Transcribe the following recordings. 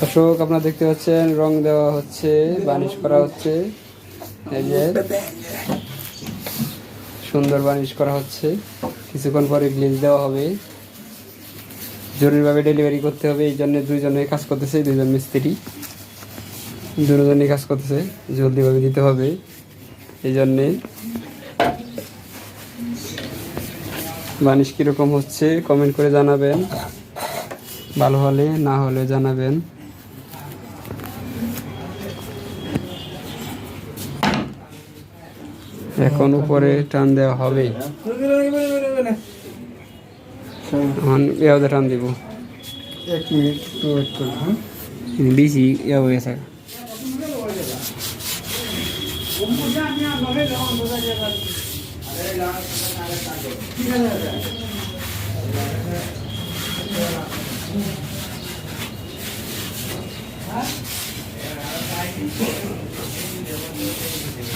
দর্শক, আপনারা দেখতে পাচ্ছেন, রং দেওয়া হচ্ছে, বানিশ করা হচ্ছে। এই যে সুন্দর বানিশ করা হচ্ছে। কিছুক্ষণ পরে গ্লেজ দেওয়া হবে। জরুরিভাবে ডেলিভারি করতে হবে, এই জন্য দুইজনে কাজ করতেছে দুইজন মিস্ত্রি। দুজনেই কাজ করতেছে, জলদিভাবে দিতে হবে, এই জন্যে। বানিশ কীরকম হচ্ছে কমেন্ট করে জানাবেন। ভালো হলে, না হলে জানাবেন। এখন উপরে টান দেওয়া হবে। এখন টান দিব। এক মিনিট একটু ওয়েট করুন হ্যাঁ? বেশি ইয়া হয়ে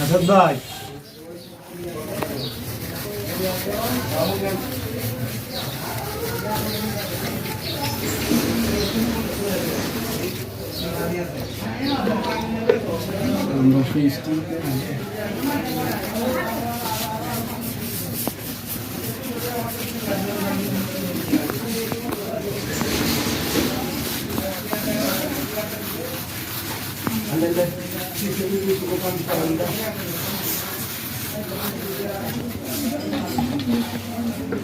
আসাদ ভাই। Ang ganda. Ang ganda. De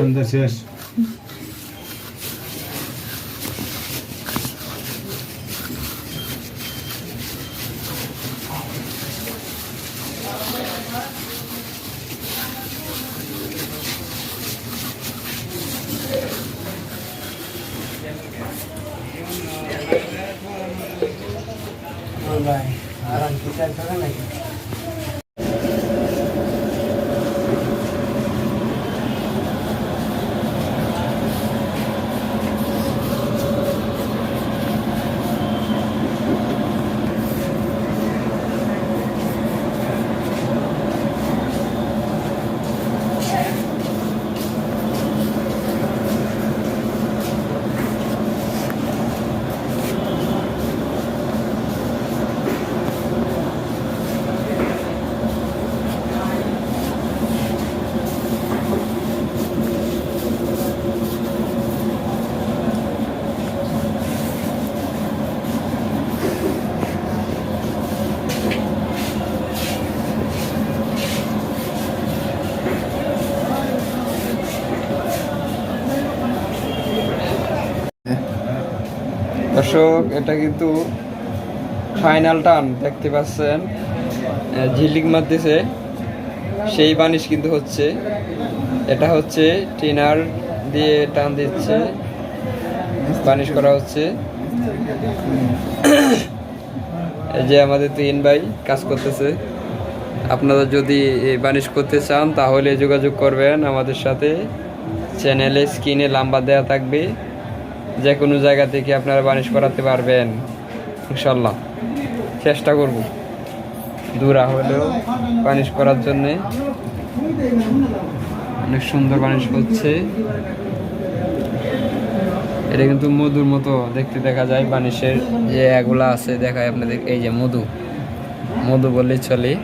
onde é que é Gracias. সন্ধ্যা শেষ দর্শক, এটা কিন্তু ফাইনাল টান দেখতে পাচ্ছেন ঝিলিক মারতেছে। সেই বানিশ কিন্তু হচ্ছে, এটা হচ্ছে টিনার দিয়ে টান দিচ্ছে, বানিশ করা হচ্ছে। এই যে আমাদের তিন ভাই কাজ করতেছে। আপনারা যদি এই বানিশ করতে চান, তাহলে যোগাযোগ করবেন আমাদের সাথে। চ্যানেলে স্ক্রিনে নাম্বার দেওয়া থাকবে। যে কোনো জায়গা থেকে আপনারা বানিশ করাতে পারবেন ইনশাল্লাহ চেষ্টা করব। দূরা হলেও বানিশ করার জন্যে। অনেক সুন্দর বানিশ হচ্ছে। এটা কিন্তু মধুর মতো দেখতে দেখা যায় বানিশের। যে এগুলা আছে, দেখায় আপনাদের। এই যে মধু। মধু বললেই চলে।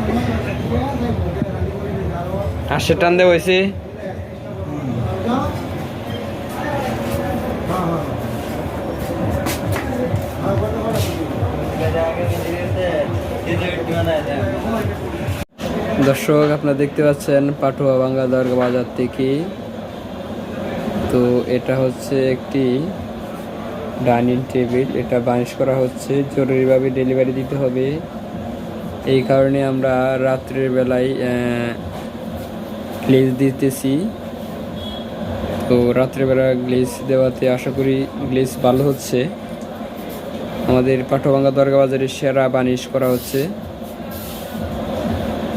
আশি টান দে হয়েছে দর্শক, আপনারা দেখতে পাচ্ছেন পাটুয়া বাংলা দরগা বাজার থেকে। তো এটা হচ্ছে একটি ডাইনিং টেবিল। এটা বানিশ করা হচ্ছে। জরুরিভাবে ডেলিভারি দিতে হবে। এই কারণে আমরা রাত্রের বেলায় গ্লেজ দিতেছি। তো রাত্রেবেলা গ্লেজ দেওয়াতে আশা করি গ্লেজ ভালো হচ্ছে। আমাদের পাঠভাঙ্গা দরগা বাজারে সেরা বানিশ করা হচ্ছে।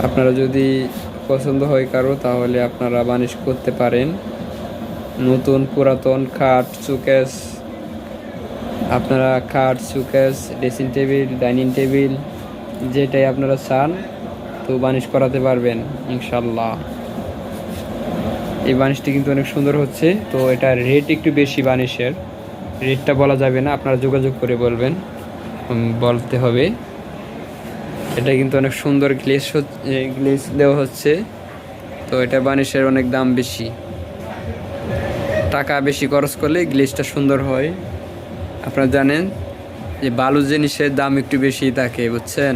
আপনারা যদি পছন্দ হয় কারও, তাহলে আপনারা বানিশ করতে পারেন। নতুন পুরাতন খাট চুকেস আপনারা খাট showcase dressing table dining table যেটাই আপনারা চান, তো বানিশ করাতে পারবেন ইনশাল্লাহ এই বানিশটি কিন্তু অনেক সুন্দর হচ্ছে। তো এটা রেট একটু বেশি বানিশের। রেটটা বলা যাবে না, আপনারা যোগাযোগ করে বলবেন। বলতে হবে। এটা কিন্তু অনেক সুন্দর গ্লেস গ্লেস দেওয়া হচ্ছে। তো এটা বানিশের অনেক দাম বেশি। টাকা বেশি খরচ করলে গ্লেসটা সুন্দর হয়। আপনারা জানেন যে বালু জিনিসের দাম একটু বেশি থাকে, বুঝছেন?